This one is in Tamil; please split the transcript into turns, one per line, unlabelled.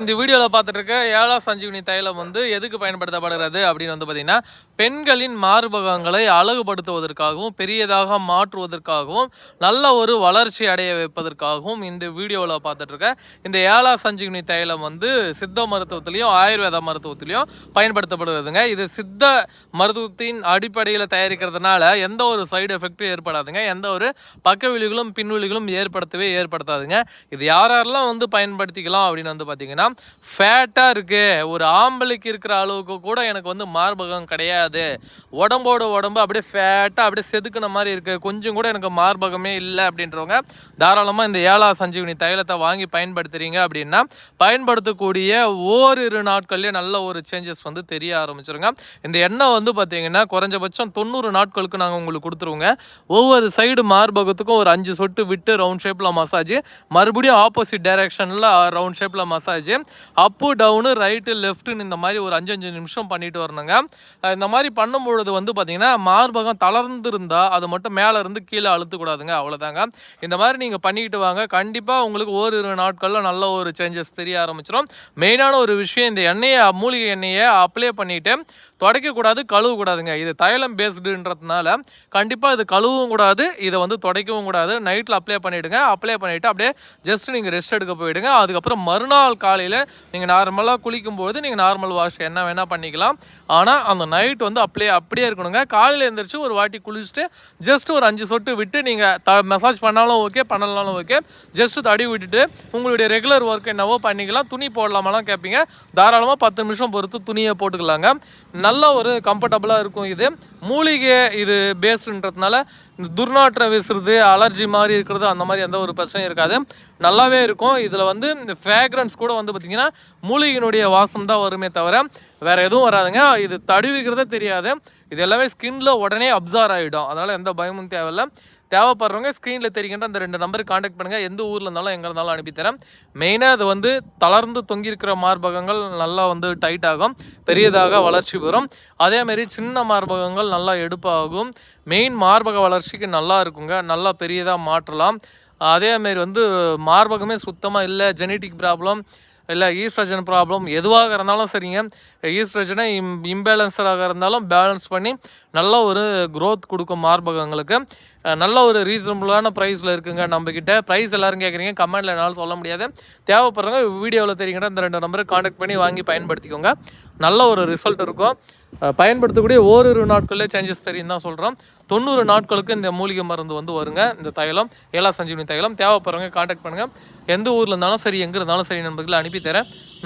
இந்த வீடியோவில் பார்த்துட்டு இருக்க ஏழா சஞ்சீவினி தைலம் வந்து எதுக்கு பயன்படுத்தப்படுகிறது அப்படின்னு வந்து பார்த்தீங்கன்னா பெண்களின் மார்பகங்களை அழகுபடுத்துவதற்காகவும் பெரியதாக மாற்றுவதற்காகவும் நல்ல ஒரு வளர்ச்சி அடைய வைப்பதற்காகவும் இந்த வீடியோவில் பார்த்துட்டு இருக்க இந்த ஏழா சஞ்சீவினி தைலம் வந்து சித்த மருத்துவத்திலையும் ஆயுர்வேத மருத்துவத்திலையும் பயன்படுத்தப்படுகிறதுங்க. இது சித்த மருத்துவத்தின் அடிப்படையில் தயாரிக்கிறதுனால எந்த ஒரு சைடு எஃபெக்ட்டும் ஏற்படாதுங்க. எந்த ஒரு பக்க விழிகளும் பின்விழிகளும் ஏற்படுத்தவே ஏற்படுத்தாதுங்க. இது யாரெல்லாம் வந்து பயன்படுத்திக்கலாம் அப்படின்னு வந்து பார்த்தீங்கன்னா ஃபேட்டாக இருக்குது ஒரு ஆம்பளைக்கு இருக்கிற அளவுக்கு கூட எனக்கு வந்து மார்பகம் கிடையாது. உடம்போட உடம்பு அப்படியே ஃபேட்டாக அப்படியே செதுக்குன மாதிரி இருக்குது கொஞ்சம் கூட எனக்கு மார்பகமே இல்லை அப்படின்றவங்க தாராளமாக இந்த ஏழா சஞ்சீவினி தைலத்தை வாங்கி பயன்படுத்துகிறீங்க அப்படின்னா பயன்படுத்தக்கூடிய ஓரிரு நாட்கள்லேயே நல்ல ஒரு சேஞ்சஸ் வந்து தெரிய ஆரம்பிச்சிருங்க. இந்த எண்ணெய் வந்து பார்த்தீங்கன்னா குறைஞ்சபட்சம் தொண்ணூறு நாட்களுக்கு நாங்கள் உங்களுக்கு கொடுத்துருவோங்க. ஒவ்வொரு சைடு மார்பகத்துக்கும் ஒரு அஞ்சு சொட்டு விட்டு ரவுண்ட் ஷேப்பில் மசாஜ் மறுபடியும் ஆப்போசிட் டைரக்ஷனில் ரவுண்ட் ஷேப்பில் மசாஜ் அப்பு டவுனு ரைட்டு லெஃப்ட்டுன்னு இந்த மாதிரி ஒரு அஞ்சு அஞ்சு நிமிஷம் பண்ணிட்டு வரணுங்க. இந்த மாதிரி பண்ணும்பொழுது வந்து பார்த்தீங்கன்னா மார்பகம் தளர்ந்துருந்தால் அது மட்டும் மேலே இருந்து கீழே அழுத்தக்கூடாதுங்க அவ்வளோதாங்க இந்த மாதிரி நீங்கள் பண்ணிக்கிட்டு வாங்க. கண்டிப்பாக உங்களுக்கு ஓரிரு நாட்களில் நல்ல ஒரு சேஞ்சஸ் தெரிய ஆரம்பிச்சிடும் மெயினான ஒரு விஷயம் இந்த எண்ணெயை மூலிகை எண்ணெயை அப்ளை பண்ணிவிட்டு துடைக்கக்கூடாது கழுவக்கூடாதுங்க. இது தைலம் பேஸ்டுன்றதுனால கண்டிப்பாக இது கழுவவும் கூடாது இதை வந்து துடைக்கவும் கூடாது. நைட்டில் அப்ளை பண்ணிவிடுங்க அப்ளை பண்ணிவிட்டு அப்படியே ஜஸ்ட் நீங்கள் ரெஸ்ட் எடுக்க போயிடுங்க. அதுக்கப்புறம் மறுநாள் காலையில் நீங்கள் நார்மலாக குளிக்கும்போது நீங்கள் நார்மல் வாஷ் என்ன வேணால் பண்ணிக்கலாம். ஆனால் அந்த நைட் வந்து அப்படியே அப்படியே இருக்கணுங்க. காலையில் எழுந்திரிச்சு ஒரு வாட்டி குளிச்சுட்டு ஜஸ்ட் ஒரு அஞ்சு சொட்டு விட்டு நீங்கள் த மசாஜ் பண்ணாலும் ஓகே பண்ணலனாலும் ஓகே ஜஸ்ட் தடி விட்டுட்டு உங்களுடைய ரெகுலர் ஒர்க் என்னவோ பண்ணிக்கலாம். துணி போடலாமெல்லாம் கேட்பீங்க தாராளமாக பத்து நிமிஷம் பொறுத்து துணியை போட்டுக்கலாங்க. நல்ல ஒரு கம்ஃபர்டபுளாக இருக்கும் இது. மூலிகை இது பேஸ்டுன்றதுனால இந்த துர்நாற்றம் வீசுறது அலர்ஜி மாதிரி இருக்கிறது அந்த மாதிரி எந்த ஒரு பிரச்சனையும் இருக்காது. நல்லாவே இருக்கும். இதில் வந்து இந்த ஃப்ராக்ரன்ஸ் கூட வந்து பார்த்திங்கன்னா மூலிகையினுடைய வாசம் தான் வருமே தவிர வேறு எதுவும் வராதுங்க. இது தடுவிக்கிறதே தெரியாது. இது எல்லாமே ஸ்கின்ல உடனே அப்சார் ஆகிடும் அதனால் எந்த பயமும் தேவையில்லை. தேவைப்படுறவங்க ஸ்க்ரீனில் தெரிகின்ற அந்த ரெண்டு நம்பருக்கு காண்டாக்ட் பண்ணுங்கள் எந்த ஊரில் இருந்தாலும் எங்கே இருந்தாலும் அனுப்பித்தரேன் மெயினாக அது வந்து தளர்ந்து தொங்கியிருக்கிற மார்பகங்கள் நல்லா வந்து டைட் ஆகும். பெரியதாக வளர்ச்சி பெறும். அதேமாரி சின்ன மார்பகங்கள் நல்லா எடுப்பாகும். மெயின் மார்பக வளர்ச்சிக்கு நல்லா இருக்குங்க. நல்லா பெரியதாக மாற்றலாம். அதேமாரி வந்து மார்பகமே சுத்தமாக இல்லை ஜெனட்டிக் ப்ராப்ளம் இல்லை ஈஸ்ட்ரஜன் ப்ராப்ளம் எதுவாக இருந்தாலும் சரிங்க. ஈஸ்ட்ரஜனை இம் இம்பேலன்ஸராக இருந்தாலும் பேலன்ஸ் பண்ணி நல்ல ஒரு க்ரோத் கொடுக்கும் மார்பகங்களுக்கு. நல்ல ஒரு ரீசனபுளான ப்ரைஸில் இருக்குங்க நம்மக்கிட்ட ப்ரைஸ் எல்லாரும் கேட்குறீங்க கமெண்ட்டில் என்னால் சொல்ல முடியாது. தேவைப்படுறவங்க வீடியோவில் தெரியுங்கிற இந்த ரெண்டு நம்பரை காண்டாக்ட் பண்ணி வாங்கி பயன்படுத்திக்கோங்க. நல்ல ஒரு ரிசல்ட் இருக்கும். பயன்படுத்தக்கூடிய ஓரிரு நாட்களிலே சேஞ்சஸ் தெரியும் தான் சொல்கிறோம் தொண்ணூறு நாட்களுக்கு இந்த மூலிகை மருந்து வந்து வருங்க இந்த தைலம் ஏலா சஞ்சீவனி தைலம். தேவைப்படுறவங்க காண்டாக்ட் பண்ணுங்கள் எந்த ஊரில் இருந்தாலும் சரி எங்கே இருந்தாலும் சரி நண்பர்களை அனுப்பி தரேன்.